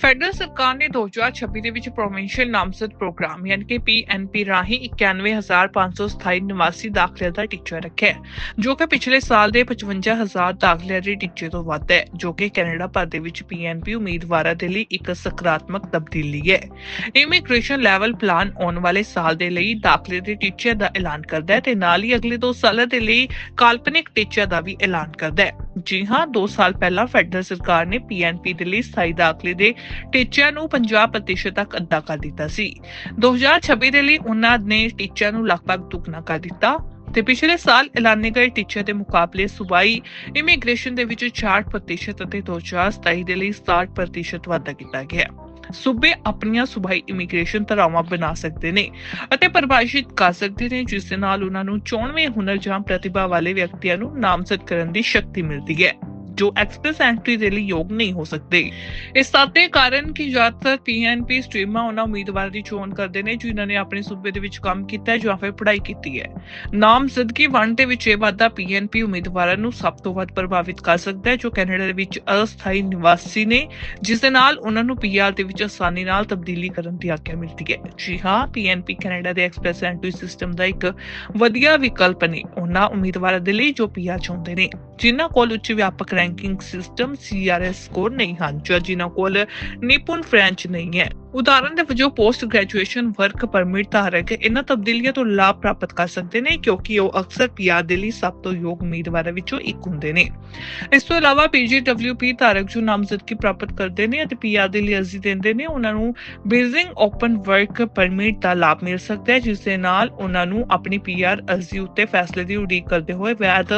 Federal ਸਰਕਾਰ ਨੇ 2026 ਦੇ ਵਿੱਚ ਪ੍ਰੋਵਿੰਸ਼ੀਅਲ ਨਾਮਜ਼ਦ ਪ੍ਰੋਗਰਾਮ, ਯਾਨੀ ਕਿ ਪੀਐਨਪੀ ਰਾਹੀਂ 91527 ਨਿਵਾਸੀ ਦਾਖਲੇ ਦਾ ਟੀਚਾ ਰੱਖਿਆ ਜੋ ਕਿ ਪਿਛਲੇ ਸਾਲ ਦੇ 55000 ਦਾਖਲਿਆਂ ਦੇ ਟੀਚੇ ਤੋਂ ਵੱਧ ਹੈ, ਜੋ ਕਿ ਕੈਨੇਡਾ ਭਰ ਦੇ ਵਿੱਚ ਪੀਐਨਪੀ ਉਮੀਦਵਾਰਾਂ ਦੇ ਲਈ ਇੱਕ ਸਕਾਰਾਤਮਕ ਤਬਦੀਲੀ ਹੈ। ਇਮੀਗ੍ਰੇਸ਼ਨ ਲੈਵਲ ਪਲਾਨ ਆਉਣ ਵਾਲੇ ਸਾਲ ਦੇ ਲਈ ਦਾਖਲੇ ਦੇ ਟੀਚੇ ਦਾ ਐਲਾਨ ਕਰਦਾ ਹੈ ਤੇ ਨਾਲ ਹੀ ਅਗਲੇ 2 ਸਾਲਾਂ ਦੇ ਲਈ ਕਾਲਪਨਿਕ ਟੀਚੇ ਦਾ ਵੀ ਐਲਾਨ ਕਰਦਾ ਹੈ। ਜੀ ਹਾਂ 2 ਸਾਲ ਪਹਿਲਾਂ ਫੈਡਰਲ ਸਰਕਾਰ ਨੇ ਪੀਐਨਪੀ ਦੇ ਲਈ ਸਥਾਈ ਦਾਖਲੇ ਦੇ ਟੀਚਿਆਂ ਨੂੰ 50% ਤੱਕ ਅੱਧਾ ਕਰ ਦਿੱਤਾ ਸੀ। 2026 ਦੇ ਲਈ ਉਹਨਾਂ ਨੇ ਟੀਚਿਆਂ ਨੂੰ ਲਗਭਗ ਦੁੱਗਣਾ ਕਰ ਦਿੱਤਾ ਤੇ ਪਿਛਲੇ ਸਾਲ ਐਲਾਨੇ ਗਏ ਟੀਚੇ ਦੇ ਮੁਕਾਬਲੇ ਸੂਬਾਈ ਇਮੀਗ੍ਰੇਸ਼ਨ ਦੇ ਵਿੱਚ 60% ਅਤੇ 2027 ਦੇ ਲਈ 60% ਵਾਧਾ ਕੀਤਾ ਗਿਆ ਸੂਬੇ ਆਪਣੀਆਂ ਸੂਬਾਈ ਇਮੀਗ੍ਰੇਸ਼ਨ ਧਾਰਾਵਾਂ ਬਣਾ ਸਕਦੇ ਨੇ ਅਤੇ ਪਰਿਭਾਸ਼ਿਤ ਕਰ ਸਕਦੇ ਨੇ, ਜਿਸ ਦੇ ਨਾਲ ਉਹਨਾਂ ਨੂੰ ਚੋਣਵੇਂ ਹੁਨਰ ਜਾਂ ਪ੍ਰਤਿਭਾ ਵਾਲੇ ਵਿਅਕਤੀਆਂ ਨੂੰ ਨਾਮਜ਼ਦ ਕਰਨ ਦੀ ਸ਼ਕਤੀ ਮਿਲਦੀ ਹੈ। ਜੋ ਐਕਸਪ੍ਰੈਸ ਐਂਟਰੀ ਦੇ ਲਈ ਯੋਗ ਨਹੀਂ ਸਕਦੇ। ਇਸ ਸਾਤੇ ਕਾਰਨ ਕਿ ਜ਼ਿਆਦਾਤਰ ਪੀਐਨਪੀ ਸਟ੍ਰੀਮਾਂ ਉਹਨਾਂ ਉਮੀਦਵਾਰਾਂ ਦੀ ਚੋਣ ਕਰਦੇ ਨੇ ਜਿਨ੍ਹਾਂ ਨੇ ਆਪਣੇ ਸੂਬੇ ਦੇ ਵਿੱਚ ਕੰਮ ਕੀਤਾ ਹੈ, ਜਾਂ ਫਿਰ ਪੜ੍ਹਾਈ ਕੀਤੀ ਹੈ। ਨਾਮਜ਼ਦਗੀ ਵੰਡ ਦੇ ਵਿੱਚ ਇਹ ਵਾਧਾ ਪੀਐਨਪੀ ਉਮੀਦਵਾਰਾਂ ਨੂੰ ਸਭ ਤੋਂ ਵੱਧ ਪ੍ਰਭਾਵਿਤ ਕਰ ਸਕਦਾ ਹੈ, ਜੋ ਕੈਨੇਡਾ ਦੇ ਵਿੱਚ ਅਸਥਾਈ ਨਿਵਾਸੀ ਨੇ, ਜਿਸ ਦੇ ਨਾਲ ਉਹਨਾਂ ਨੂੰ ਪੀਆਰ ਦੇ ਵਿੱਚ ਆਸਾਨੀ ਨਾਲ ਤਬਦੀਲੀ ਕਰਨ ਦੀ ਆਗਿਆ ਮਿਲਦੀ ਹੈ। ਜੀ ਹਾਂ ਪੀਐਨਪੀ ਕੈਨੇਡਾ ਦੇ ਐਕਸਪ੍ਰੈਸ ਐਂਟਰੀ ਸਿਸਟਮ ਦਾ ਇੱਕ ਵਧੀਆ ਵਿਕਲਪ ਨੇ, ਉਹਨਾਂ ਉਮੀਦਵਾਰਾਂ ਦੇ ਲਈ ਜੋ ਪੀਆਰ ਚਾਹੁੰਦੇ ਨੇ, ਜਿਨ੍ਹਾਂ ਕੋਲ ਉੱਚ ਵਿਆਪਕ ਬੈਂਕਿੰਗ ਸਿਸਟਮ ਸੀਆਰਐਸ ਕੋਰ ਨਹੀਂ ਹਨ। ਜਾਂ ਜਿਨ੍ਹਾਂ ਕੋਲ ਨਿਪੁੰਨ ਫ੍ਰੈਂਚ ਨਹੀਂ ਹੈ। ਉਦਾਹਰਨ ਦੇ ਵਜੋਂ ਪੋਸਟ ਗ੍ਰੈਜੂਏਸ਼ਨ ਵਰਕ ਪਰਮਿਟ ਧਾਰਕ ਇਹਨਾਂ ਤਬਦੀਲੀਆਂ ਤੋਂ ਲਾਭ ਪ੍ਰਾਪਤ ਕਰ ਸਕਦੇ ਨੇ, ਕਿਉਂਕਿ ਉਹ ਅਕਸਰ ਪੀਆਰ ਦੇ ਲਈ ਸਭ ਤੋਂ ਯੋਗ ਉਮੀਦਵਾਰਾਂ ਵਿੱਚੋਂ ਇੱਕ ਹੁੰਦੇ ਨੇ। ਇਸ ਤੋਂ ਇਲਾਵਾ ਪੀਜੀਡਬਲਯੂਪੀ ਧਾਰਕ ਜੋ ਨਾਮਜ਼ਦਗੀ ਪ੍ਰਾਪਤ ਕਰਦੇ ਨੇ ਅਤੇ ਪੀਆਰ ਦੇ ਲਈ ਅਰਜ਼ੀ ਦਿੰਦੇ ਨੇ, ਉਹਨਾਂ ਨੂੰ ਬੀਜ਼ਿੰਗ ਓਪਨ ਵਰਕ ਪਰਮਿਟ ਦਾ ਲਾਭ ਮਿਲ ਸਕਦਾ ਹੈ, ਜਿਸ ਦੇ ਨਾਲ ਉਹਨਾਂ ਨੂੰ ਆਪਣੀ ਪੀਆਰ ਅਰਜ਼ੀ ਉੱਤੇ ਫੈਸਲੇ ਦੀ ਉਡੀਕ ਕਰਦੇ ਹੋਏ ਵੈਧ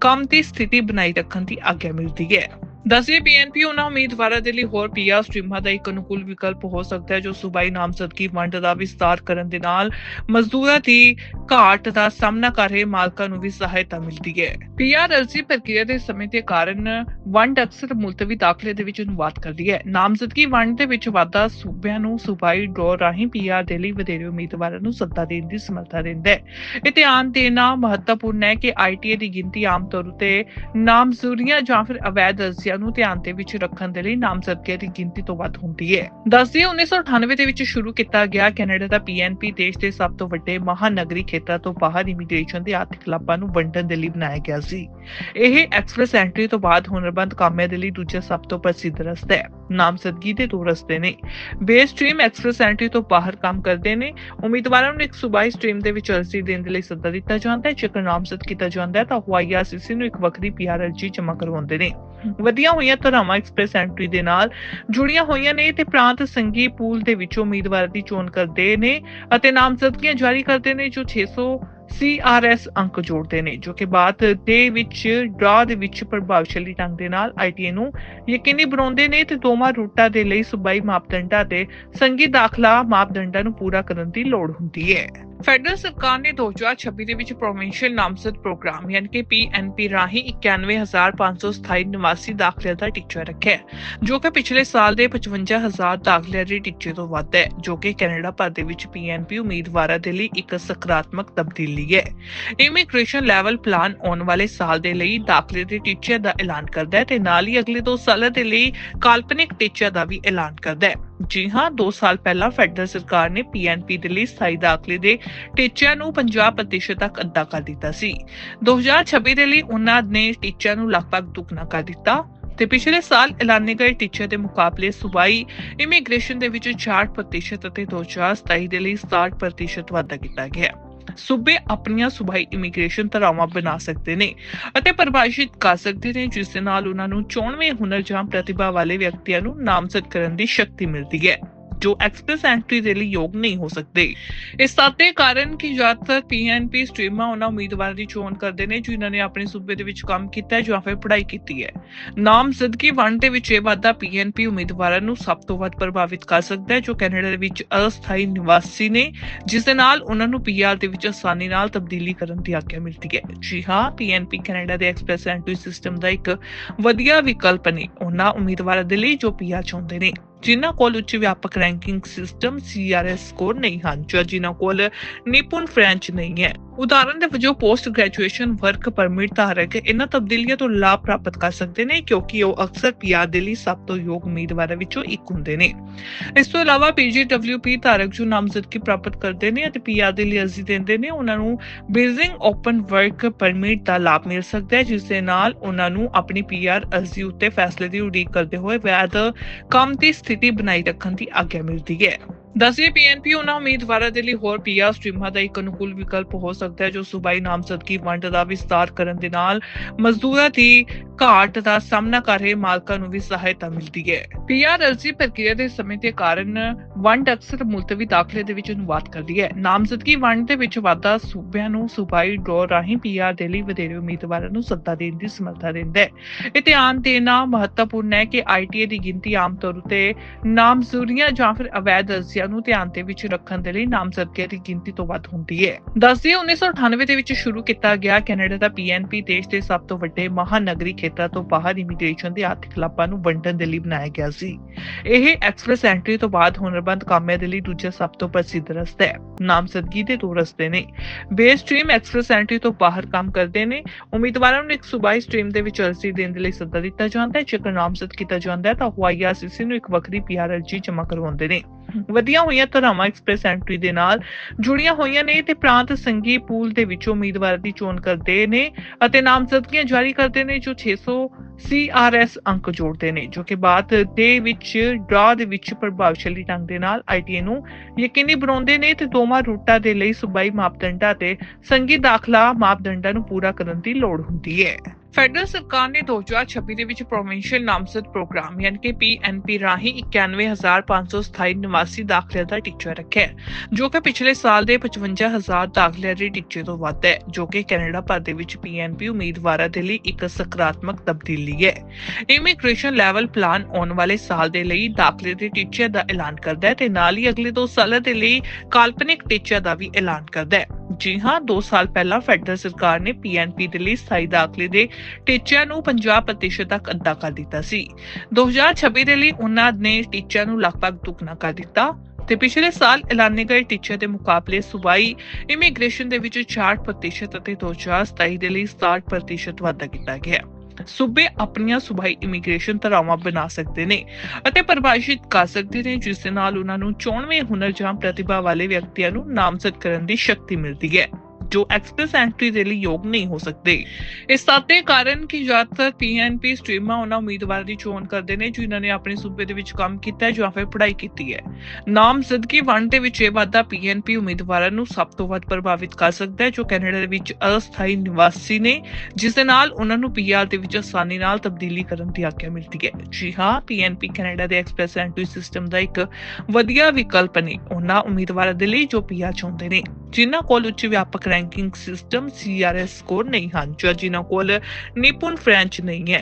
ਕੰਮ ਦੀ ਸਥਿਤੀ ਬਣਾਈ ਰੱਖਣ ਦੀ ਆਗਿਆ ਮਿਲਦੀ ਹੈ। ਦਸਵੇਂ ਪੀਐਨਪੀ ਉਹਨਾਂ ਉਮੀਦਵਾਰਾਂ ਦੇ ਲਈ ਹੋਰ ਪੀਆਰ ਸਟ੍ਰੀਮਾਂ ਦਾ ਇੱਕ ਅਨੁਕੂਲ ਵਿਕਲਪ ਹੋ ਸਕਦਾ ਹੈ, ਜੋ ਸੂਬਾਈ ਨਾਮਜ਼ਦਗੀ ਵੰਡ ਦਾ ਵਿਸਤਾਰ ਕਰਨ ਦੇ ਨਾਲ ਮਜ਼ਦੂਰਾਂ ਦੀ ਘਾਟ ਦਾ ਸਾਹਮਣਾ ਕਰ ਰਹੇ ਮਾਲਕਾਂ ਨੂੰ ਵੀ ਸਹਾਇਤਾ ਮਿਲਦੀ ਹੈ। ਪੀਆਰ ਅਰਜ਼ੀ ਪ੍ਰਕਿਰਿਆ ਦੇ ਸਮੇਂ ਦੇ ਕਾਰਨ ਵੰਡ ਅਕਸਰ ਮੁਲਤਵੀ ਦਾਖਲੇ ਦੇ ਵਿੱਚ ਅਨੁਵਾਦ ਕਰਦੀ ਹੈ। ਨਾਮਜ਼ਦਗੀ ਵੰਡ ਦੇ ਵਿੱਚ ਵਾਧਾ ਸੂਬਿਆਂ ਨੂੰ ਸੂਬਾਈ ਡਰਾਅ ਰਾਹੀਂ ਪੀਆਰ ਦੇ ਲਈ ਵਧੇਰੇ ਉਮੀਦਵਾਰਾਂ ਨੂੰ ਸੱਦਾ ਦੇਣ ਦੀ ਸਮਰੱਥਾ ਦਿੰਦਾ ਹੈ। ਇਹ ਧਿਆਨ ਦੇਣਾ ਮਹੱਤਵਪੂਰਨ ਹੈ ਕਿ ਆਈਟੀਏ ਦੀ ਗਿਣਤੀ ਆਮ ਤੌਰ ਉਤੇ ਨਾਮਜ਼ੂਰੀਆਂ ਜਾਂ ਫਿਰ ਅਵੈਧ ਅਰਜ਼ੀਆਂ ਨੂੰ ਧਿਆਨ ਦੇ ਵਿੱਚ ਰੱਖਣ ਦੇ ਲਈ ਨਾਮਜ਼ਦਗੀਆਂ ਦੀ ਗਿਣਤੀ ਤੋਂ ਵੱਧ ਹੁੰਦੀ ਹੈ। ਦੱਸਦੀ 1998 ਦੇ ਵਿੱਚ ਸ਼ੁਰੂ ਕੀਤਾ ਗਿਆ ਕੈਨੇਡਾ ਦਾ ਪੀਐਨਪੀ ਦੇਸ਼ ਦੇ ਸਭ ਤੋਂ ਵੱਡੇ ਮਹਾਨਗਰੀ ਖੇਤਰਾਂ ਤੋਂ ਬਾਹਰ ਇਮੀਗ੍ਰੇਸ਼ਨ ਦੇ ਆਰਥਿਕ ਲਾਭਾਂ ਨੂੰ ਵੰਡਣ ਦੇ ਲਈ ਬਣਾਇਆ ਗਿਆ ਸੀ। ਇਹ ਐਕਸਪ੍ਰੈਸ ਐਂਟਰੀ ਤੋਂ ਬਾਅਦ ਹੁਨਰਬੰਦ ਕਾਮਿਆਂ ਦੇ ਲਈ ਦੂਜਾ ਸਭ ਤੋਂ ਪ੍ਰਸਿੱਧ ਰਸਤਾ ਹੈ। ਨਾਮਜ਼ਦਗੀ ਦੇ ਦੋ ਰਸਤੇ ਨੇ। ਬੇਸ ਸਟ੍ਰੀਮ ਐਕਸਪ੍ਰੈਸ ਐਂਟਰੀ ਤੋਂ ਬਾਹਰ ਕੰਮ ਕਰਦੇ ਨੇ। ਉਮੀਦਵਾਰਾਂ ਨੂੰ ਇੱਕ ਸੂਬਾਈ ਸਟ੍ਰੀਮ ਦੇ ਵਿੱਚ ਅਰਜ਼ੀ ਦੇਣ ਦੇ ਲਈ ਸੱਦਾ ਦਿੱਤਾ ਜਾਂਦਾ ਹੈ। ਜੇਕਰ ਨਾਮਜ਼ਦ ਕੀਤਾ ਜਾਂਦਾ ਹੈ, ਤਾਂ ਉਹ ਆਈਆਰਸੀਸੀ ਨੂੰ ਇੱਕ ਵੱਖਰੀ ਪੀਆਰ ਜਮ੍ਹਾਂ ਕਰਵਾਉਂਦੇ ਨੇ। ਵਧੀਆ ਹੋਈਆਂ ਧਾਰਾਵਾਂ ਐਕਸਪ੍ਰੈਸ ਐਂਟਰੀ ਦੇ ਨਾਲ ਜੁੜੀਆਂ ਹੋਈਆਂ ਨੇ ਤੇ ਪ੍ਰਾਂਤ ਸੰਗੀ ਪੂਲ ਦੇ ਵਿੱਚੋਂ ਉਮੀਦਵਾਰ ਦੀ ਚੋਣ ਕਰਦੇ ਨੇ ਅਤੇ ਨਾਮਜ਼ਦਗੀਆਂ ਜਾਰੀ ਕਰਦੇ ਨੇ ਜੋ 600 CRS ਅੰਕ ਜੋੜਦੇ ਨੇ, ਜੋ ਕਿ ਬਾਅਦ ਦੇ ਵਿੱਚ ਡਰਾ ਦੇ ਵਿੱਚ ਪ੍ਰਭਾਵਸ਼ਾਲੀ ਢੰਗ ਦੇ ਨਾਲ ਆਈਟੀਏ ਨੂੰ ਯਕੀਨੀ ਬਣਾਉਂਦੇ ਨੇ ਤੇ ਦੋਵਾਂ ਰੂਟਾਂ ਦੇ ਲਈ ਸੁਬਾਈ ਮਾਪਦੰਡਾਂ ਤੇ ਸੰਗੀ ਦਾਖਲਾ ਮਾਪਦੰਡਾਂ ਨੂੰ ਪੂਰਾ ਕਰਨ ਦੀ ਲੋੜ ਹੁੰਦੀ ਹੈ। ਫੈਡਰਲ ਸਰਕਾਰ ਨੇ 2026 ਦੇ ਵਿੱਚ ਪ੍ਰੋਵਿੰਸ਼ੀਅਲ ਨਾਮਜ਼ਦ ਪ੍ਰੋਗਰਾਮ, ਯਾਨੀ ਕਿ ਪੀਐਨਪੀ ਰਾਹੀਂ 91527 ਨਿਵਾਸੀ ਦਾਖਲਿਆਂ ਦਾ ਟੀਚਾ ਰੱਖਿਆ ਜੋ ਕਿ ਪਿਛਲੇ ਸਾਲ ਦੇ 55000 ਦਾਖਲਿਆਂ ਦੇ ਟੀਚੇ ਤੋਂ ਵੱਧ ਹੈ, ਜੋ ਕਿ ਕੈਨੇਡਾ ਭਰ ਦੇ ਵਿੱਚ ਪੀਐਨਪੀ ਉਮੀਦਵਾਰਾਂ ਦੇ ਲਈ ਇੱਕ ਸਕਾਰਾਤਮਕ ਤਬਦੀਲੀ ਹੈ। ਇਮੀਗ੍ਰੇਸ਼ਨ ਲੈਵਲ ਪਲਾਨ ਆਉਣ ਵਾਲੇ ਸਾਲ ਦੇ ਲਈ ਦਾਖਲੇ ਦੇ ਟੀਚੇ ਦਾ ਐਲਾਨ ਕਰਦਾ ਹੈ ਤੇ ਨਾਲ ਹੀ ਅਗਲੇ 2 ਸਾਲਾਂ ਦੇ ਲਈ ਕਾਲਪਨਿਕ ਟੀਚੇ ਦਾ ਵੀ ਐਲਾਨ ਕਰਦਾ ਹੈ। ਜੀ ਹਾਂ 2 ਸਾਲ ਪਹਿਲਾਂ ਫੈਡਰਲ ਸਰਕਾਰ ਨੇ ਪੀਐਨਪੀ ਦੇ ਲਈ ਸਥਾਈ ਦਾਖਲੇ ਦੇ ਟੀਚਿਆਂ ਨੂੰ 50% ਤੱਕ ਅੱਧਾ ਕਰ ਦਿੱਤਾ ਸੀ। 2026 ਦੇ ਲਈ ਉਹਨਾਂ ਨੇ ਟੀਚਿਆਂ ਨੂੰ ਲਗਭਗ ਦੁੱਗਣਾ ਕਰ ਦਿੱਤਾ ਤੇ ਪਿਛਲੇ ਸਾਲ ਐਲਾਨੇ ਗਏ ਟੀਚੇ ਦੇ ਮੁਕਾਬਲੇ ਸੂਬਾਈ ਇਮੀਗ੍ਰੇਸ਼ਨ ਦੇ ਵਿੱਚ 60% ਅਤੇ 2027 ਦੇ ਲਈ 60% ਵਾਧਾ ਕੀਤਾ ਗਿਆ। ਸੂਬੇ ਆਪਣੀਆਂ ਸੂਬਾਈ ਇਮੀਗ੍ਰੇਸ਼ਨ ਧਾਰਾਵਾਂ ਬਣਾ ਸਕਦੇ ਨੇ ਅਤੇ ਪਰਿਭਾਸ਼ਿਤ ਕਰ ਸਕਦੇ ਨੇ, ਜਿਸ ਦੇ ਨਾਲ ਉਹਨਾਂ ਨੂੰ ਚੋਣਵੇਂ ਹੁਨਰ ਜਾਂ ਪ੍ਰਤਿਭਾ ਵਾਲੇ ਵਿਅਕਤੀਆਂ ਨੂੰ ਨਾਮਜ਼ਦ ਕਰਨ ਦੀ ਸ਼ਕਤੀ ਮਿਲਦੀ ਹੈ। ਜੋ ਐਕਸਪ੍ਰੈਸ ਐਂਟਰੀ ਲਈ ਯੋਗ ਨਹੀਂ ਹੋ ਸਕਦੇ। ਇਸ ਸਾਤੇ ਕਾਰਨ ਕਿ ਜ਼ਿਆਦਾਤਰ ਪੀਐਨਪੀ ਸਟ੍ਰੀਮਾਂ ਉਹਨਾਂ ਉਮੀਦਵਾਰਾਂ ਦੀ ਚੋਣ ਕਰਦੇ ਨੇ ਜਿਨ੍ਹਾਂ ਨੇ ਆਪਣੇ ਸੂਬੇ ਦੇ ਵਿੱਚ ਕੰਮ ਕੀਤਾ ਹੈ, ਜਾਂ ਫਿਰ ਪੜ੍ਹਾਈ ਕੀਤੀ ਹੈ। ਨਾਮਜ਼ਦਗੀ ਵੰਡ ਦੇ ਵਿੱਚ ਇਹ ਵਾਧਾ ਪੀਐਨਪੀ ਉਮੀਦਵਾਰਾਂ ਨੂੰ ਸਭ ਤੋਂ ਵੱਧ ਪ੍ਰਭਾਵਿਤ ਕਰ ਸਕਦਾ ਹੈ, ਜੋ ਕੈਨੇਡਾ ਦੇ ਵਿੱਚ ਅਸਥਾਈ ਨਿਵਾਸੀ ਨੇ, ਜਿਸ ਦੇ ਨਾਲ ਉਹਨਾਂ ਨੂੰ ਪੀਆਰ ਦੇ ਵਿੱਚ ਆਸਾਨੀ ਨਾਲ ਤਬਦੀਲੀ ਕਰਨ ਦੀ ਆਗਿਆ ਮਿਲਦੀ ਹੈ। ਜੀ ਹਾਂ ਪੀਐਨਪੀ ਕੈਨੇਡਾ ਦੇ ਐਕਸਪ੍ਰੈਸ ਐਂਟਰੀ ਸਿਸਟਮ ਦਾ ਇੱਕ ਵਧੀਆ ਵਿਕਲਪ ਨੇ ਉਹਨਾਂ ਉਮੀਦਵਾਰਾਂ ਦੇ ਲਈ ਜੋ ਪੀਆਰ ਚਾਹੁੰਦੇ ਨੇ। ਜਿਨ੍ਹਾਂ ਕੋਲ ਉੱਚ ਵਿਆਪਕ ਰੈਂਕਿੰਗ ਸਿਸਟਮ CRS ਸਕੋਰ ਨਹੀਂ ਹਨ, ਜਾਂ ਜਿਨ੍ਹਾਂ ਕੋਲ ਨਿਪੁੰਨ ਫ੍ਰੈਂਚ ਨਹੀਂ ਹੈ। ਉਦਾਹਰਨ ਦੇ ਵਜੋਂ ਪੋਸਟ ਗ੍ਰੈਜੂਏਸ਼ਨ ਵਰਕ ਪਰਮਿਟ ਧਾਰਕ ਇਹਨਾਂ ਤਬਦੀਲੀਆਂ ਤੋਂ ਲਾਭ ਪ੍ਰਾਪਤ ਕਰ ਸਕਦੇ ਨੇ, ਕਿਉਂਕਿ ਉਹ ਅਕਸਰ ਪੀਆਰ ਦੇ ਲਈ ਸਭ ਤੋਂ ਯੋਗ ਉਮੀਦਵਾਰਾਂ ਵਿੱਚੋਂ ਇੱਕ ਹੁੰਦੇ ਨੇ। ਇਸ ਤੋਂ ਇਲਾਵਾ ਪੀਜੀਡਬਲਯੂਪੀ ਧਾਰਕ ਜੋ ਨਾਮਜ਼ਦਗੀ ਪ੍ਰਾਪਤ ਕਰਦੇ ਨੇ ਅਤੇ ਪੀਆਰ ਦੇ ਲਈ ਅਰਜ਼ੀ ਦਿੰਦੇ ਨੇ, ਉਹਨਾਂ ਨੂੰ ਬੀਜ਼ਿੰਗ ਓਪਨ ਵਰਕ ਪਰਮਿਟ ਦਾ ਲਾਭ ਮਿਲ ਸਕਦਾ ਹੈ, ਜਿਸ ਦੇ ਨਾਲ ਉਹਨਾਂ ਨੂੰ ਆਪਣੀ ਪੀਆਰ ਅਰਜ਼ੀ ਉੱਤੇ ਫੈਸਲੇ ਦੀ ਉਡੀਕ ਕਰਦੇ ਹੋਏ ਵੈਦ ਕੰਮ ਦੀ ਸਥਿਤੀ ਬਣਾਈ ਰੱਖਣ ਦੀ ਆਗਿਆ ਮਿਲਦੀ ਹੈ। ਦਸਵੇਂ ਪੀਐਨਪੀ ਉਹਨਾਂ ਉਮੀਦਵਾਰਾਂ ਦੇ ਲਈ ਹੋਰ ਪੀਆਰ ਸਟ੍ਰੀਮਾਂ ਦਾ ਇੱਕ ਅਨੁਕੂਲ ਵਿਕਲਪ ਹੋ ਸਕਦਾ ਹੈ, ਜੋ ਸੂਬਾਈ ਨਾਮਜ਼ਦਗੀ ਵੰਡ ਦਾ ਵਿਸਤਾਰ ਕਰਨ ਦੇ ਨਾਲ ਮਜ਼ਦੂਰਾਂ ਦੀ ਘਾਟ ਦਾ ਸਾਹਮਣਾ ਕਰ ਰਹੇ ਮਾਲਕਾਂ ਨੂੰ ਵੀ ਸਹਾਇਤਾ ਮਿਲਦੀ ਹੈ। ਪੀਆਰ ਅਰਜ਼ੀ ਪ੍ਰਕਿਰਿਆ ਦੇ ਸਮੇਂ ਦੇ ਕਾਰਨ ਵੰਡ ਅਕਸਰ ਮੁਲਤਵੀ ਦਾਖਲੇ ਦੇ ਵਿੱਚ ਅਨੁਵਾਦ ਕਰਦੀ ਹੈ। ਨਾਮਜ਼ਦਗੀ ਵੰਡ ਦੇ ਵਿੱਚ ਵਾਧਾ ਸੂਬਿਆਂ ਨੂੰ ਸੂਬਾਈ ਡਰਾਅ ਰਾਹੀਂ ਪੀਆਰ ਦੇ ਲਈ ਵਧੇਰੇ ਉਮੀਦਵਾਰਾਂ ਨੂੰ ਸੱਦਾ ਦੇਣ ਦੀ ਸਮਰੱਥਾ ਦਿੰਦਾ ਹੈ। ਇਹ ਧਿਆਨ ਦੇਣਾ ਮਹੱਤਵਪੂਰਨ ਹੈ ਕਿ ਆਈਟੀਏ ਦੀ ਗਿਣਤੀ ਆਮ ਤੌਰ ਉਤੇ ਨਾਮਜ਼ੂਰੀਆਂ ਜਾਂ ਫਿਰ ਅਵੈਧ ਅਰਜ਼ੀਆਂ ਨੂੰ ਧਿਆਨ ਦੇ ਵਿੱਚ ਰੱਖਣ ਦੇ ਲਈ ਨਾਮਜ਼ਦਗੀਆਂ ਦੀ ਗਿਣਤੀ ਤੋਂ ਵੱਧ ਹੁੰਦੀ ਹੈ। ਦੱਸਦੀ 1998 ਦੇ ਵਿੱਚ ਸ਼ੁਰੂ ਕੀਤਾ ਗਿਆ ਕੈਨੇਡਾ ਦਾ ਪੀਐਨਪੀ ਦੇਸ਼ ਦੇ ਸਭ ਤੋਂ ਵੱਡੇ ਮਹਾਨਗਰੀ ਖੇਤਰਾਂ ਤੋਂ ਬਾਹਰ ਇਮੀਗ੍ਰੇਸ਼ਨ ਦੇ ਆਰਥਿਕ ਲਾਭਾਂ ਨੂੰ ਵੰਡਣ ਦੇ ਲਈ ਬਣਾਇਆ ਗਿਆ ਸੀ। ਇਹ ਐਕਸਪ੍ਰੈਸ ਐਂਟਰੀ ਤੋਂ ਬਾਅਦ ਹੁਨਰਬੰਦ ਕਾਮਿਆਂ ਦੇ ਲਈ ਦੂਜਾ ਸਭ ਤੋਂ ਪ੍ਰਸਿੱਧ ਰਸਤਾ ਹੈ। ਨਾਮਜ਼ਦਗੀ ਦੇ ਦੋ ਰਸਤੇ ਨੇ। ਬੇਸ ਸਟ੍ਰੀਮ ਐਕਸਪ੍ਰੈਸ ਐਂਟਰੀ ਤੋਂ ਬਾਹਰ ਕੰਮ ਕਰਦੇ ਨੇ। ਉਮੀਦਵਾਰਾਂ ਨੂੰ ਇੱਕ ਸੂਬਾਈ ਸਟ੍ਰੀਮ ਦੇ ਵਿੱਚ ਅਰਜ਼ੀ ਦੇਣ ਦੇ ਲਈ ਸੱਦਾ ਦਿੱਤਾ ਜਾਂਦਾ ਹੈ। ਜੇਕਰ ਨਾਮਜ਼ਦ ਕੀਤਾ ਜਾਂਦਾ ਹੈ, ਤਾਂ ਉਹ ਆਈਆਰਸੀਸੀ ਨੂੰ ਇੱਕ ਵੱਖਰੀ ਪੀਆਰ ਜਮ੍ਹਾਂ ਕਰਵਾਉਂਦੇ ਨੇ। ਵਧੀਆਂ ਹੋਈਆਂ ਧਾਰਾਵਾਂ ਐਕਸਪ੍ਰੈਸ ਐਂਟਰੀ ਦੇ ਨਾਲ ਜੁੜੀਆਂ ਹੋਈਆਂ ਨੇ ਤੇ ਪ੍ਰਾਂਤ ਸੰਘੀ ਪੂਲ ਦੇ ਵਿੱਚੋਂ ਉਮੀਦਵਾਰ ਦੀ ਚੋਣ ਕਰਦੇ ਨੇ ਅਤੇ ਨਾਮਜ਼ਦਗੀਆਂ ਜਾਰੀ ਕਰਦੇ ਨੇ ਜੋ 600 CRS ਅੰਕ ਜੋੜਦੇ ਨੇ, ਜੋ ਕਿ ਬਾਅਦ ਦੇ ਵਿੱਚ ਡਰਾ ਦੇ ਵਿੱਚ ਪ੍ਰਭਾਵਸ਼ਾਲੀ ਢੰਗ ਦੇ ਨਾਲ ਆਈਟੀਏ ਨੂੰ ਯਕੀਨੀ ਬਣਾਉਂਦੇ ਨੇ ਤੇ ਦੋਵਾਂ ਰੂਟਾਂ ਦੇ ਲਈ ਸੂਬਾਈ ਮਾਪਦੰਡਾਂ ਤੇ ਸੰਗੀ ਦਾਖਲਾ ਮਾਪਦੰਡਾਂ ਨੂੰ ਪੂਰਾ ਕਰਨ ਦੀ ਲੋੜ ਹੁੰਦੀ ਹੈ। ਫੈਡਰਲ ਸਰਕਾਰ ਨੇ 2026 ਦੇ ਵਿੱਚ ਪ੍ਰੋਵਿੰਸ਼ੀਅਲ ਨਾਮਜ਼ਦ ਪ੍ਰੋਗਰਾਮ, ਯਾਨੀ ਕਿ ਪੀਐਨਪੀ ਰਾਹੀਂ 91527 ਨਿਵਾਸੀ ਦਾਖਲੇ ਦਾ ਟੀਚਾ ਰੱਖਿਆ ਜੋ ਕਿ ਪਿਛਲੇ ਸਾਲ ਦੇ 55000 ਦਾਖਲੇ ਦੇ ਟੀਚੇ ਤੋਂ ਵੱਧ ਹੈ, ਜੋ ਕਿ ਕੈਨੇਡਾ ਭਰ ਦੇ ਵਿੱਚ ਪੀਐਨਪੀ ਉਮੀਦਵਾਰਾਂ ਦੇ ਲਈ ਇੱਕ ਸਕਾਰਾਤਮਕ ਤਬਦੀਲੀ ਹੈ। ਇਮੀਗ੍ਰੇਸ਼ਨ ਲੈਵਲ ਪਲਾਨ ਆਉਣ ਵਾਲੇ ਸਾਲ ਦੇ ਲਈ ਦਾਖਲੇ ਦੇ ਟੀਚੇ ਦਾ ਐਲਾਨ ਕਰਦਾ ਹੈ ਤੇ ਨਾਲ ਹੀ ਅਗਲੇ 2 ਸਾਲਾਂ ਦੇ ਲਈ ਕਾਲਪਨਿਕ ਟੀਚੇ ਦਾ ਵੀ ਐਲਾਨ ਕਰਦਾ ਹੈ। ਜੀ ਹਾਂ 2 ਸਾਲ ਪਹਿਲਾਂ ਫੈਡਰਲ ਸਰਕਾਰ ਨੇ ਪੀਐਨਪੀ ਦੇ ਲਈ ਸਥਾਈ ਦਾਖਲੇ ਦੇ ਟੀਚਿਆਂ ਨੂੰ 50% ਤੱਕ ਅੱਧਾ ਕਰ ਦਿੱਤਾ ਸੀ। 2026 ਦੇ ਲਈ ਉਹਨਾਂ ਨੇ ਟੀਚਿਆਂ ਨੂੰ ਲਗਭਗ ਦੁੱਗਣਾ ਕਰ ਦਿੱਤਾ ਤੇ ਪਿਛਲੇ ਸਾਲ ਐਲਾਨੇ ਗਏ ਟੀਚੇ ਦੇ ਮੁਕਾਬਲੇ ਸੂਬਾਈ ਇਮੀਗ੍ਰੇਸ਼ਨ ਦੇ ਵਿੱਚ 60% ਅਤੇ 2027 ਦੇ ਲਈ 60% ਵਾਧਾ ਕੀਤਾ ਗਿਆ। ਸੂਬੇ ਆਪਣੀਆਂ ਸੂਬਾਈ ਇਮੀਗ੍ਰੇਸ਼ਨ ਧਾਰਾਵਾਂ ਬਣਾ ਸਕਦੇ ਨੇ ਅਤੇ ਪਰਿਭਾਸ਼ਿਤ ਕਰ ਸਕਦੇ ਨੇ, ਜਿਸ ਦੇ ਨਾਲ ਉਹਨਾਂ ਨੂੰ ਚੋਣਵੇਂ ਹੁਨਰ ਜਾਂ ਪ੍ਰਤਿਭਾ ਵਾਲੇ ਵਿਅਕਤੀਆਂ ਨੂੰ ਨਾਮਜ਼ਦ ਕਰਨ ਦੀ ਸ਼ਕਤੀ ਮਿਲਦੀ ਹੈ। ਜੋ ਐਕਸਪ੍ਰੈਸ ਐਂਟਰੀ ਦੇ ਲਈ ਯੋਗ ਨਹੀਂ ਹੋ ਸਕਦੇ। ਇਸ ਸਾਤੇ ਕਾਰਨ ਕਿ ਜ਼ਿਆਦਾਤਰ ਪੀਐਨਪੀ ਸਟ੍ਰੀਮਾਂ ਉਹਨਾਂ ਉਮੀਦਵਾਰਾਂ ਦੀ ਚੋਣ ਕਰਦੇ ਨੇ ਜਿਨ੍ਹਾਂ ਨੇ ਆਪਣੇ ਸੂਬੇ ਦੇ ਵਿੱਚ ਕੰਮ ਕੀਤਾ ਹੈ, ਜਾਂ ਫਿਰ ਪੜ੍ਹਾਈ ਕੀਤੀ ਹੈ। ਨਾਮਜ਼ਦਗੀ ਵੰਡ ਦੇ ਵਿੱਚ ਇਹ ਵਾਧਾ ਪੀਐਨਪੀ ਉਮੀਦਵਾਰਾਂ ਨੂੰ ਸਭ ਤੋਂ ਵੱਧ ਪ੍ਰਭਾਵਿਤ ਕਰ ਸਕਦਾ ਹੈ, ਜੋ ਕੈਨੇਡਾ ਦੇ ਵਿੱਚ ਅਸਥਾਈ ਨਿਵਾਸੀ ਨੇ, ਜਿਸ ਦੇ ਨਾਲ ਉਹਨਾਂ ਨੂੰ ਪੀਆਰ ਦੇ ਵਿੱਚ ਆਸਾਨੀ ਨਾਲ ਤਬਦੀਲੀ ਕਰਨ ਦੀ ਆਗਿਆ ਮਿਲਦੀ ਹੈ। ਜੀ ਹਾਂ ਪੀਐਨਪੀ ਕੈਨੇਡਾ ਦੇ ਐਕਸਪ੍ਰੈਸ ਐਂਟਰੀ ਸਿਸਟਮ ਦਾ ਇੱਕ ਵਧੀਆ ਵਿਕਲਪ ਨੇ, ਉਹਨਾਂ ਉਮੀਦਵਾਰਾਂ ਦੇ ਲਈ ਜੋ ਪੀਆਰ ਚਾਹੁੰਦੇ ਨੇ। ਜਿਨ੍ਹਾਂ ਕੋਲ ਉੱਚ ਵਿਆਪਕ ਰੈਂਕਿੰਗ ਸਿਸਟਮ CRS ਸਕੋਰ ਨਹੀਂ ਹਨ, ਜਾਂ ਜਿਨ੍ਹਾਂ ਕੋਲ ਨਿਪੁੰਨ ਫ੍ਰੈਂਚ ਨਹੀਂ ਹੈ।